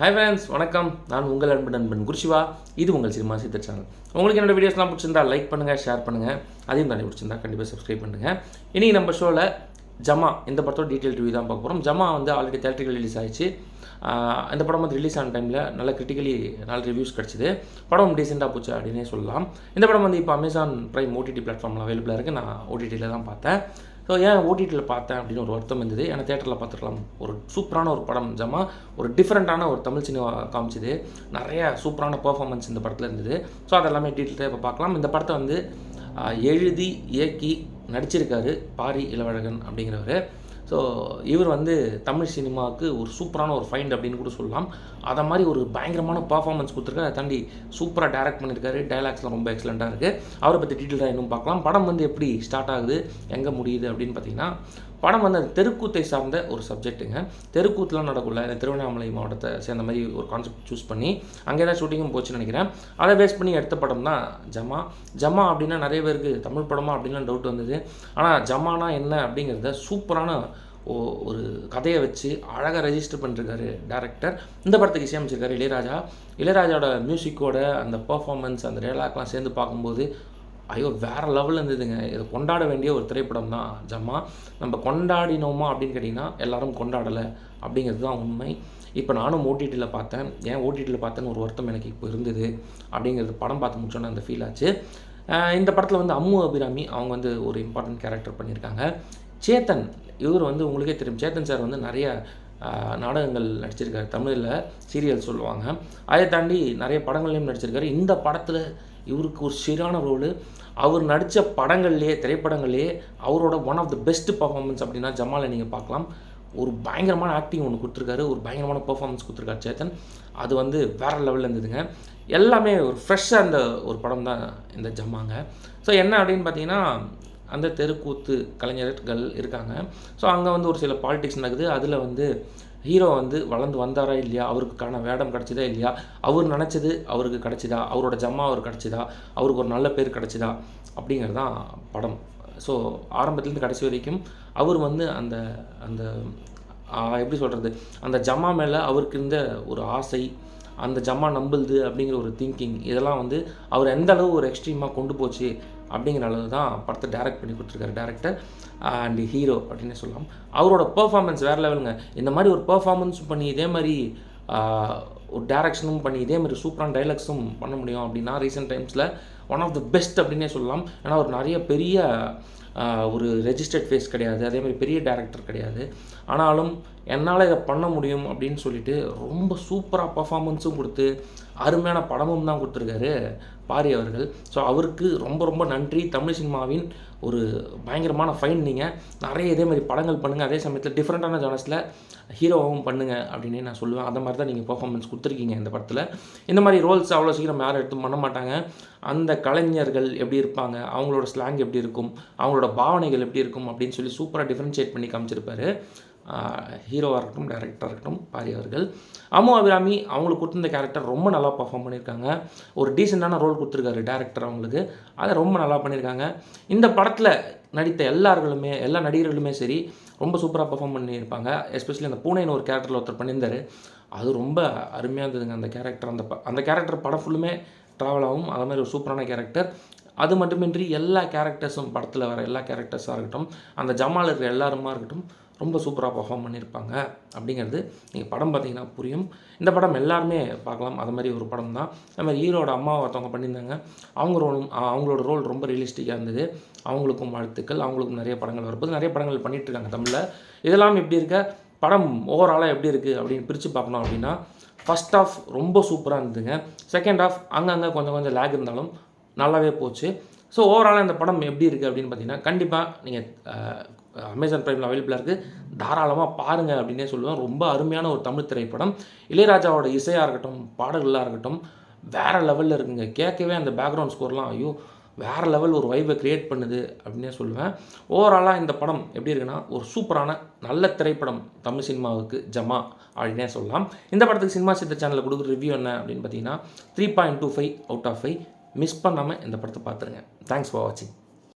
Hi friends வணக்கம். நான் உங்கள் அன்பு நண்பன் குருஷிவா. இது உங்கள் சினிமா சித்த சேனல் உங்களுக்கு என்னோட வீடியோஸ்லாம் பிடிச்சிருந்தா லைக் பண்ணுங்கள் ஷேர் பண்ணுங்கள் அதையும் தாண்டி பிடிச்சிருந்தா கண்டிப்பாக சப்ஸ்கிரைப் பண்ணுங்கள் இன்றைக்கி நம்ம ஷோவில் ஜமா இந்த படத்தோட டீட்டெயில் ரிவ்யூ தான் பார்க்க போகிறோம் ஜமா வந்து ஆல்ரெடி தேட்டரிக்கல் ரிலீஸ் ஆயிடுச்சு. அந்த இந்த படம் வந்து ரிலீஸ் ஆன டைமில் நல்ல கிரிட்டிக்கலி நல்ல ரிவ்யூஸ் கிடச்சிது. படம் டீசெண்டாக போச்சு அப்படின்னே சொல்லலாம். இந்த படம் வந்து இப்போ அமேசான் ப்ரைம் ஓடிடி பிளாட்ஃபார்மில் அவைலபிளாக இருக்குது நான் ஓடிடியில் தான் பார்த்தேன். ஸோ ஏன் ஓடிடியில் பார்த்தேன் அப்படின்னு ஒரு வருத்தம் இருந்தது. ஏன்னா தேட்டரில் பார்த்துருக்கலாம். ஒரு சூப்பரான ஒரு படம் ஜமா ஒரு டிஃப்ரெண்ட்டான ஒரு தமிழ் சினிமா காமிச்சிது. நிறைய சூப்பரான பெர்ஃபார்மன்ஸ் இந்த படத்தில் இருந்தது. ஸோ அதெல்லாமே டீட்டெயில் இப்போ பார்க்கலாம். இந்த படத்தை வந்து எழுதி இயக்கி நடிச்சிருக்காரு பாரி இளவழகன் அப்படிங்கிறவர். ஸோ இவர் வந்து தமிழ் சினிமாவுக்கு ஒரு சூப்பரான ஒரு ஃபைண்ட் அப்படின்னு கூட சொல்லலாம். அதை மாதிரி ஒரு பயங்கரமான பர்ஃபார்மன்ஸ் கொடுத்துருக்காரு. அதை தாண்டி சூப்பராக டைரக்ட் பண்ணியிருக்காரு. டைலாக்ஸ்லாம் ரொம்ப எக்ஸலண்ட்டாக இருக்குது அவரை பற்றி டீட்டெயிலாக இன்னும் பார்க்கலாம். படம் வந்து எப்படி ஸ்டார்ட் ஆகுது? எங்கே முடியுது? அப்படின்னு பார்த்தீங்கன்னா படம் வந்து அந்த தெருக்கூத்தை சார்ந்த ஒரு சப்ஜெக்ட்டுங்க தெருக்கூத்துலாம் நடக்குள்ள இந்த திருவண்ணாமலை மாவட்டத்தை சேர்ந்த மாதிரி ஒரு கான்செப்ட் சூஸ் பண்ணி அங்கே தான் ஷூட்டிங்கும் போச்சுன்னு நினைக்கிறேன். அதை பேஸ் பண்ணி எடுத்த படம் தான் ஜமா ஜமா அப்படின்னா நிறைய பேருக்கு தமிழ் படமா அப்படின்லாம் டவுட் வந்தது. ஆனால் ஜமானா என்ன அப்படிங்கிறத சூப்பரான ஓ- ஒரு கதையை வச்சு அழகாக ரெஜிஸ்டர் பண்ணிருக்காரு டேரக்டர் இந்த படத்துக்கு இசையமைச்சிருக்காரு இளையராஜா. இளையராஜாவோட மியூசிக்கோட அந்த பர்ஃபார்மன்ஸ் அந்த டேலாக்லாம் சேர்ந்து பார்க்கும்போது ஐயோ வேறு லெவலில் இருந்ததுங்க. இதை கொண்டாட வேண்டிய ஒரு திரைப்படம் தான். ஜம்மா நம்ம கொண்டாடினோமா அப்படின்னு கேட்டிங்கன்னா எல்லாரும் கொண்டாடலை அப்படிங்கிறது தான் உண்மை. இப்போ நானும் ஓடிடியில் பார்த்தேன். ஏன் ஓடிடியில் பார்த்தேன்னு ஒரு வருத்தம் எனக்கு இப்போ இருந்தது. அப்படிங்கிறது படம் பார்த்து முடிச்சோன்னே அந்த ஃபீல் ஆச்சு. இந்த படத்தில் வந்து அம்மு அபிராமி அவங்க வந்து ஒரு இம்பார்ட்டன்ட் கேரக்டர் பண்ணியிருக்காங்க. சேத்தன் இவர் வந்து உங்களுக்கே தெரியும். சேத்தன் சார் வந்து நிறைய நாடகங்கள் நடிச்சிருக்காரு. தமிழில் சீரியல் சொல்லுவாங்க. அதை தாண்டி நிறைய படங்கள்லையும் நடிச்சிருக்காரு. இந்த படத்தில் இவருக்கு ஒரு சரியான ரோல் அவர் நடித்த படங்கள்லேயே திரைப்படங்கள்லேயே அவரோட one of the best performance அப்படின்னா ஜமாலை நீங்கள் பார்க்கலாம். ஒரு பயங்கரமான ஆக்டிங் ஒன்று கொடுத்துருக்காரு. ஒரு பயங்கரமான பர்ஃபார்மன்ஸ் கொடுத்துருக்காரு சேத்தன். அது வந்து வேற லெவலில் இருந்ததுங்க. எல்லாமே ஒரு ஃப்ரெஷ்ஷாக அந்த ஒரு படம் தான் இந்த ஜம்மாங்க ஸோ என்ன அப்படின்னு பார்த்தீங்கன்னா அந்த தெருக்கூத்து கலைஞர்கள் இருக்காங்க. ஸோ அங்கே வந்து ஒரு சில பாலிடிக்ஸ் நடக்குது. அதில் வந்து ஹீரோ வந்து வளர்ந்து வந்தாரா இல்லையா? அவருக்கான வேடம் கிடச்சிதா இல்லையா? அவர் நினச்சது அவருக்கு கிடச்சிதா? அவரோட ஜம்மா அவர் கிடச்சிதா? அவருக்கு ஒரு நல்ல பேர் கிடச்சிதா? அப்படிங்கிறது தான் படம். ஸோ ஆரம்பத்துலேருந்து கடைசி வரைக்கும் அவர் வந்து அந்த அந்த எப்படி சொல்கிறது அந்த ஜம்மா மேலே அவருக்கு இருந்த ஒரு ஆசை அந்த ஜம்மா நம்புது அப்படிங்கிற ஒரு திங்கிங் இதெல்லாம் வந்து அவர் எந்த அளவு ஒரு எக்ஸ்ட்ரீமாக கொண்டு போச்சு அப்படிங்கிற அளவு தான் படத்தை டேரக்ட் பண்ணி கொடுத்துருக்காரு டேரக்டர் அண்ட் ஹீரோ அப்படின்னு சொல்லலாம். அவரோட பெர்ஃபார்மன்ஸ் வேறு லெவலுங்க இந்த மாதிரி ஒரு பெர்ஃபார்மன்ஸ் பண்ணி இதே மாதிரி ஒரு டேரக்ஷனும் பண்ணி இதே மாதிரி சூப்பரான டைலாக்ஸும் பண்ண முடியும் அப்படின்னா ரீசெண்ட் டைம்ஸில் ஒன் ஆஃப் த பெஸ்ட் அப்படின்னே சொல்லலாம். ஏன்னா ஒரு நிறைய பெரிய ஒரு ரெஜிஸ்டர்ட் ஃபேஸ் கிடையாது. அதே மாதிரி பெரிய டேரக்டர் கிடையாது. ஆனாலும் என்னால் இதை பண்ண முடியும் அப்படின்னு சொல்லிட்டு ரொம்ப சூப்பராக பர்ஃபாமன்ஸும் கொடுத்து அருமையான படமும் தான் கொடுத்துருக்காரு பாரி அவர்கள். ஸோ அவருக்கு ரொம்ப ரொம்ப நன்றி. தமிழ் சினிமாவின் ஒரு பயங்கரமான ஃபைன் நீங்கள் நிறைய இதே மாதிரி படங்கள் பண்ணுங்கள் அதே சமயத்தில் டிஃப்ரெண்ட்டான ஜானஸில் ஹீரோவும் பண்ணுங்கள் அப்படின்னு நான் சொல்லுவேன். அந்த மாதிரி தான் நீங்கள் பர்ஃபார்மன்ஸ் கொடுத்துருக்கீங்க இந்த படத்தில். இந்த மாதிரி ரோல்ஸ் அவ்வளோ சீக்கிரம் யாரும் எடுத்து பண்ண மாட்டாங்க. அந்த கலைஞர்கள் எப்படி இருப்பாங்க? அவங்களோட ஸ்லாங் எப்படி இருக்கும்? அவங்களோட பாவனைகள் எப்படி இருக்கும்? அப்படின்னு சொல்லி சூப்பராக டிஃப்ரென்ஷியேட் பண்ணி காமிச்சிருப்பாரு. ஹீரோவாக இருக்கட்டும் டேரக்டராக இருக்கட்டும் பாரி அவர்கள். அம்மு அபிராமி அவங்களுக்கு கொடுத்துருந்த கேரக்டர் ரொம்ப நல்லா பர்ஃபார்ம் பண்ணியிருக்காங்க. ஒரு டீசெண்டான ரோல் கொடுத்துருக்காரு டேரக்டர் அவங்களுக்கு. அதை ரொம்ப நல்லா பண்ணியிருக்காங்க. இந்த படத்தில் நடித்த எல்லார்களுமே எல்லா நடிகர்களுமே சரி ரொம்ப சூப்பராக பர்ஃபார்ம் பண்ணியிருப்பாங்க. எஸ்பெஷலி அந்த பூனைன்னு ஒரு கேரக்டரில் ஒருத்தர் பண்ணியிருந்தார். அது ரொம்ப அருமையாக இருந்ததுங்க அந்த கேரக்டர் அந்த ப- அந்த கேரக்டர் படம் ஃபுல்லுமே ட்ராவல் ஆகும். அது மாதிரி ஒரு சூப்பரான கேரக்டர் அது மட்டுமின்றி எல்லா கேரக்டர்ஸும் படத்தில் வர எல்லா கேரக்டர்ஸாக இருக்கட்டும் அந்த ஜமால் இருக்கிற எல்லாருமா இருக்கட்டும் ரொம்ப சூப்பராக பர்ஃபார்ம் பண்ணியிருப்பாங்க அப்படிங்கிறது நீங்கள் படம் பார்த்தீங்கன்னா புரியும். இந்த படம் எல்லாருமே பார்க்கலாம். அது மாதிரி ஒரு படம் தான். அது மாதிரி ஹீரோட அம்மா ஒருத்தவங்க பண்ணியிருந்தாங்க. அவங்க ரோலும் அவங்களோட ரோல் ரொம்ப ரியலிஸ்டிக்காக இருந்தது. அவங்களுக்கும் வாழ்த்துக்கள். அவங்களுக்கும் நிறைய படங்கள் வரும்போது நிறைய படங்கள் பண்ணிகிட்ருக்காங்க தமிழில். இதெல்லாம் எப்படி இருக்க? படம் ஓவராலாக எப்படி இருக்குது அப்படின்னு பிரித்து பார்க்கணும் அப்படின்னா ஃபஸ்ட் ஆஃப் ரொம்ப சூப்பராக இருந்ததுங்க. செகண்ட் ஆஃப் அங்கங்கே கொஞ்சம் கொஞ்சம் லேக் இருந்தாலும் நல்லாவே போச்சு. ஸோ ஓவராலாக இந்த படம் எப்படி இருக்குது அப்படின்னு பார்த்தீங்கன்னா கண்டிப்பாக நீங்கள் அமேசான் ப்ரைமில் அவைலபிளாக இருக்குது தாராளமாக பாருங்கள் அப்படின்னே சொல்லுவேன். ரொம்ப அருமையான ஒரு தமிழ் திரைப்படம். இளையராஜாவோட இசையாக இருக்கட்டும் பாடல்களாக இருக்கட்டும் வேறு லெவலில் இருக்குங்க. கேட்கவே அந்த பேக்ரவுண்ட் ஸ்கோர்லாம் ஐயோ வேறு லெவல் ஒரு வைபை க்ரியேட் பண்ணுது அப்படின்னே சொல்லுவேன். ஓவராலாக இந்த படம் எப்படி இருக்குன்னா ஒரு சூப்பரான நல்ல திரைப்படம் தமிழ் சினிமாவுக்கு ஜமா அப்படின்னே சொல்லலாம். இந்த படத்துக்கு சினிமா சித்த சேனலில் கொடுக்குற ரிவ்யூ என்ன அப்படின்னு பார்த்தீங்கன்னா three point two five out of five miss பண்ணாமல் இந்த படத்தை பார்த்துருங்க. தேங்க்ஸ் ஃபார் வாட்சிங்